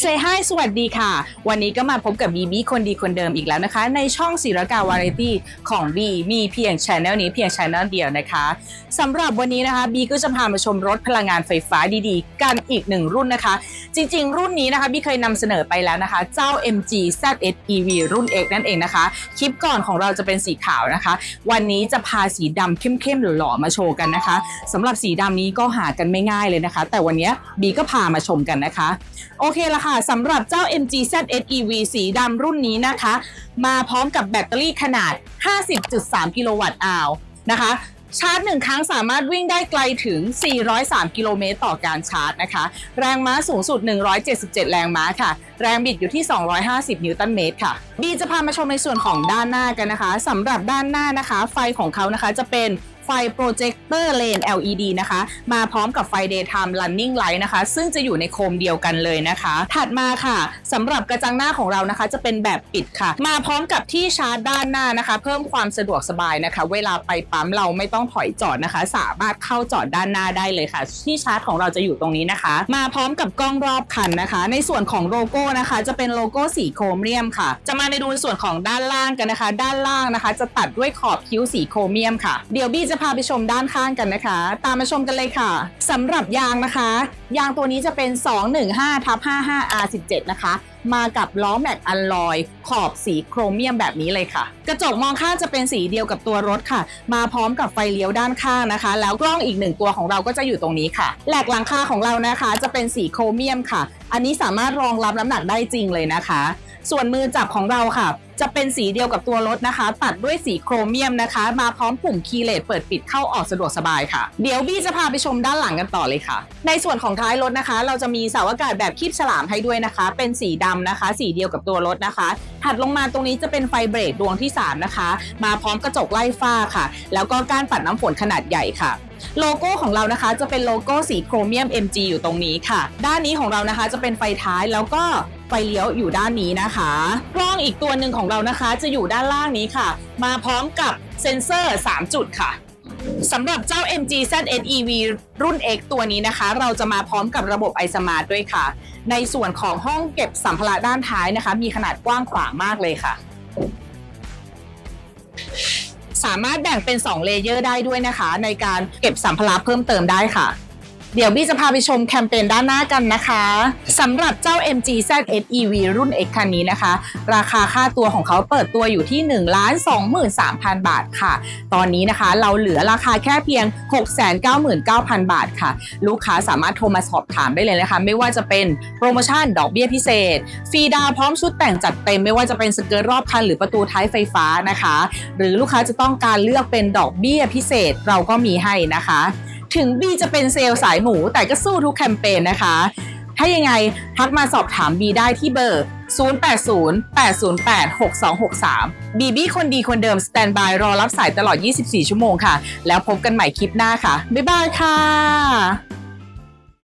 เซฮายสวัสดีค่ะ วันนี้ก็มาพบกับบีบีคนดีคนเดิมอีกแล้วนะคะ ในช่องศิรกาวาไรตี้ของบีมีเพียงช anel นี้เพียงช anel เดียวนะคะสำหรับวันนี้นะคะบีก็จะพามาชมรถพลังงานไฟฟ้าดีๆ กันอีกหนึ่งรุ่นนะคะ จริงๆ รุ่นนี้นะคะบีเคยนำเสนอไปแล้วนะคะ เจ้า MG ZS EV รุ่น X นั่นเองนะคะ คลิปก่อนของเราจะเป็นสีขาวนะคะ วันนี้จะพาสีดำเข้มๆหล่อๆมาโชว์กันนะคะสำหรับสีดำนี้ก็หากันไม่ง่ายเลยนะคะ แต่วันนี้บีก็พามาชมกันนะคะ โอเคละค่ะสำหรับเจ้า MG ZS EV สีดำรุ่นนี้นะคะ มาพร้อมกับแบตเตอรี่ขนาด 50.3 กิโลวัตต์อาวนะคะชาร์จหนึ่งครั้งสามารถวิ่งได้ไกลถึง 403 กิโลเมตรต่อการชาร์จนะคะ แรงม้าสูงสุด 177 แรงม้าค่ะ แรงบิดอยู่ที่ 250 นิวตันเมตรค่ะ บีจะพามาชมในส่วนของด้านหน้ากันนะคะสำหรับด้านหน้านะคะ ไฟของเขานะคะจะเป็น ไฟโปรเจคเตอร์เลน LED นะคะ มาพร้อมกับไฟ daytime running light นะคะ ซึ่งจะอยู่ในโคมเดียวกันเลยนะคะ ถัดมาค่ะสำหรับกระจังหน้าของเรานะคะ จะเป็นแบบปิดค่ะ มาพร้อมกับที่ชาร์จด้านหน้านะคะ เพิ่มความสะดวกสบายนะคะ เวลาไปปั๊มเราไม่ต้องถอยจอดนะคะ สามารถเข้าจอดด้านหน้าได้เลยค่ะ ที่ชาร์จของเราจะอยู่ตรงนี้นะคะ มาพร้อมกับกล้องรอบคันนะคะ ในส่วนของโลโก้นะคะ จะเป็นโลโก้สีโครเมียมค่ะ จะมาในดูในส่วนของด้านล่างกันนะคะ ด้านล่างนะคะ จะตัดด้วยขอบคิ้วสีโครเมียมค่ะ เดี๋ยวบี้จะพาไปชมด้านข้างกันนะคะ ตามมาชมกันเลยค่ะสำหรับยางนะคะ ยางตัวนี้จะเป็น 215ทับ55 R17 นะคะ มากับล้อแม็กอัลลอย ขอบสีโครเมียมแบบนี้เลยค่ะ กระจกมองข้างจะเป็นสีเดียวกับตัวรถค่ะ มาพร้อมกับไฟเลี้ยวด้านข้างนะคะ แล้วกล้องอีกหนึ่งตัวของเราก็จะอยู่ตรงนี้ค่ะแหลกหลังคาของเรานะคะ จะเป็นสีโครเมียมค่ะ อันนี้สามารถรองรับน้ำหนักได้จริงเลยนะคะ ส่วนมือจับของเราค่ะ จะเป็นสีเดียวกับตัวรถนะคะ ตัดด้วยสีโครเมียมนะคะ มาพร้อมปุ่มคีย์เลสเปิดปิดเข้าออกสะดวกสบายค่ะ เดี๋ยวบี้จะพาไปชมด้านหลังกันต่อเลยค่ะ ในส่วนของท้ายรถนะคะ เราจะมีเสาอากาศแบบคีบฉลามให้ด้วยนะคะ เป็นสีดำนะคะ สีเดียวกับตัวรถนะคะ ถัดลงมาตรงนี้จะเป็นไฟเบรกดวงที่ 3 นะคะ มาพร้อมกระจกไล่ฟ้าค่ะ แล้วก็กานปัดน้ำฝนขนาดใหญ่ค่ะโลโก้ของเรานะคะจะเป็นโลโก้สีโครเมียม MG อยู่ตรงนี้ค่ะ ด้านนี้ของเรานะคะจะเป็นไฟท้ายแล้วก็ ไฟเลี้ยวอยู่ด้านนี้นะคะกล้องอีกตัวหนึ่งของเรานะคะ จะอยู่ด้านล่างนี้ค่ะ มาพร้อมกับเซ็นเซอร์ 3 จุดค่ะสำหรับเจ้า MG ZS EV รุ่น X ตัวนี้นะคะ เราจะมาพร้อมกับระบบ iSmart ด้วยค่ะ ในส่วนของห้องเก็บสัมภาระด้านท้ายนะคะ มีขนาดกว้างขวางมากเลยค่ะ สามารถแบ่งเป็น 2 เลเยอร์ได้ด้วยนะคะ ในการเก็บสัมภาระเพิ่มเติมได้ค่ะ เดี๋ยวบี้จะพาไปชมแคมเปญด้านหน้ากันนะคะสำหรับเจ้า MG ZS EV รุ่น X คันนี้นะคะ ราคาค่าตัวของเขาเปิดตัวอยู่ที่ 1 2 3 0 0 0 บาทค่ะ ตอนนี้นะคะเราเหลือราคาแค่เพียง 699,000 บาทค่ะ ลูกค้าสามารถโทรมาสอบถามได้เลยนะคะ ไม่ว่าจะเป็นโปรโมชั่นดอกเบี้ยพิเศษ ฟรีดาวพร้อมชุดแต่งจัดเต็มไม่ว่าจะเป็นสเกิร์ตรอบคันหรือประตูท้ายไฟฟ้านะคะ หรือลูกค้าจะต้องการเลือกเป็นดอกเบี้ยพิเศษเราก็มีให้นะคะ ถึงบีจะเป็นเซลล์สายหมูแต่ก็สู้ทุกแคมเปญนะคะ ถ้ายังไงทักมาสอบถามบีได้ที่เบอร์ 0808086263 บีบีคนดีคนเดิมสแตนบายรอรับสายตลอด 24 ชั่วโมงค่ะ แล้วพบกันใหม่คลิปหน้าค่ะ บ๊ายบายค่ะ